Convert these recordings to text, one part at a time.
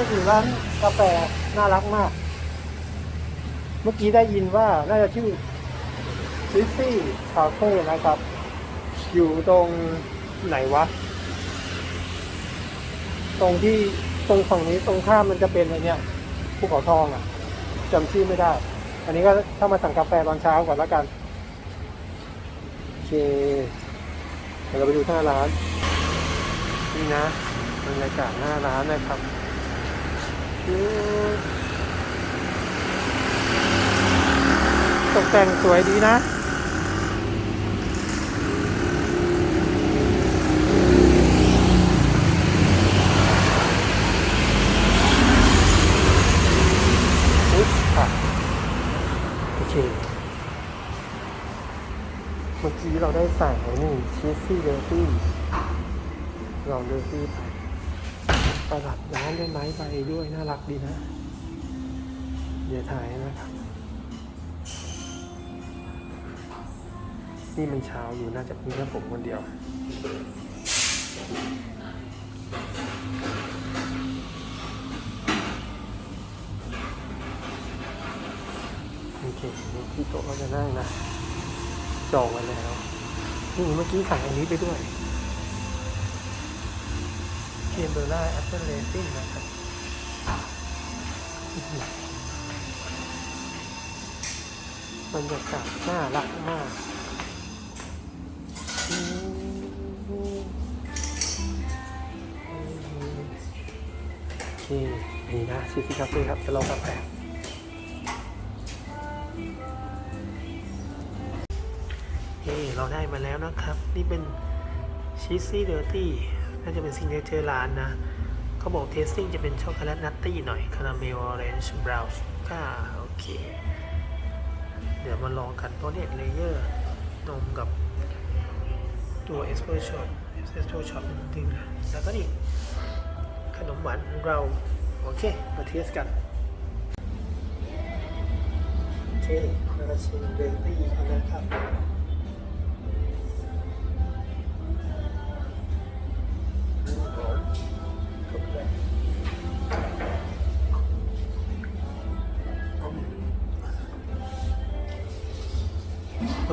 มาถึงร้านกาแฟน่ารักมาก เมื่อกี้ได้ยินว่าน่าจะชื่อซิซี่คาเฟ่นะครับ อยู่ตรงไหนวะ ตรงที่ตรงฝั่งนี้ตรงข้ามมันจะเป็นอะไรเนี่ยภูเขาทองอะจำชื่อไม่ได้ อันนี้ก็ถ้ามาสั่งกาแฟตอนเช้าก่อนแล้วกันโอเคเดี๋ยวเราไปดูหน้าร้าน นี่นะบรรยากาศหน้าร้านนะครับ ตกแต่งสวยดีนะอุ๊ยค่ะโอเค เมื่อกี้เราได้สั่งไอ้นี่ชีสซี่เดอร์ตี้ลองเดอร์ตี้ไป ประดับร้านด้วยไม้ใบด้วยน่ารักดีนะ เดี๋ยวถ่ายนะครับ นี่มันเช้าอยู่น่าจะมีแค่ผมคนเดียวโอเคที่โต๊ะก็จะนั่งนะ จองไว้แล้วนี่เมื่อกี้สั่งอันนี้ไปด้วย เคมเบอร์ล่าแอปเปิลเลซิ่งนะครับบรรยากาศน่ารักมากโอเคนี่นะชิซิคาเฟ่ครับจะลองกาแฟเฮ้เราได้มาแล้วนะครับ นี่เป็นชีสซี่เดอร์ตี้ น่าจะเป็นซิงเกิลเจอร์ร้านนะเขาบอกเทสติ้งจะเป็นช็อกโกแลตนัตตี้หน่อยคาราเมลออเรนจ์บราวน์ก้าโอเค เดี๋ยวมาลองกันเพราะเนี่ยเลเยอร์นมกับตัวเอสเปรสโซ่เอสเปรสโซ่ช็อตนิงนะแล้วก็นี่ขนมหวานของเรา โอเค มาเทสกัน โอเคเราจะชิมเดอร์ตี้กันนะครับ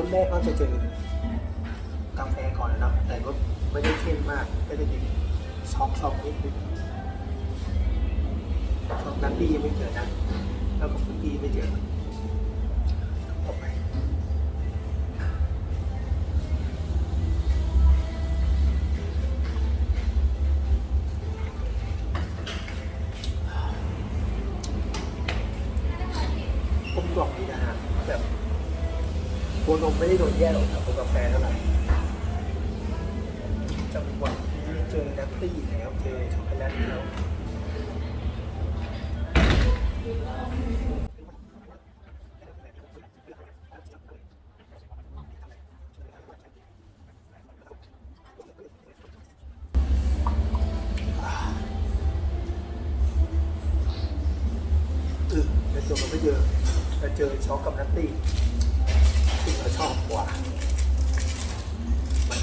คนแรกเขาจะเจอกาแฟก่อนนะครับ แต่ก็ไม่ได้เข้มมาก ก็จะมีช็อกช็อกนิดนึงช็อกนัตตี้ยังไม่เจอนะ แล้วก็ฟุตตี้ไม่เจอต่อ ตัวนมไม่ได้โดนแยกออกจากตัวกาแฟเท่าไหร่จังหวะนี้เจอนัตตี้แล้วเจอช็อกโกแลตแล้วเออแต่ตัวมันไม่เยอะแต่เจอช็อกกับนัตตี้ เราชอบกว่ามัน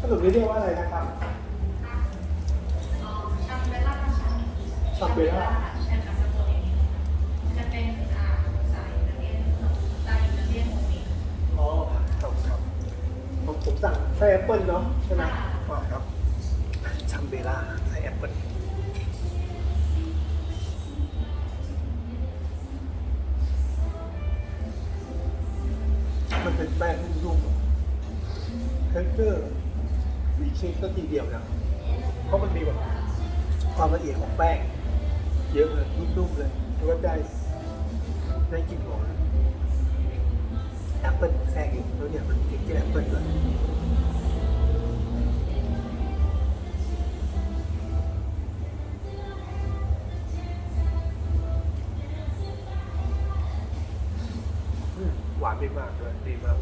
ขนมนี้เรียกว่าอะไรนะครับชัมเบลล่าค่ะซัมเบล่า ผมสั่งไส้แอปเปิลเนาะใช่ไหมอ๋อครับชัมเบล่าไส้แอปเปิลมันเป็นแป้งนุ่มๆเทคเจอร์วีเชคก็ทีเดียวนะเพราะมันมีแบบความละเอียดของแป้ง เยอะเลยนุ่มๆเลยแล้วก็ได้ได้กลิ่นหอมแอปเปิลแทรกอยู่แล้วเนี่ยมันติดที่แอปเปิลด้วย หวานไม่มากด้วยดีมาก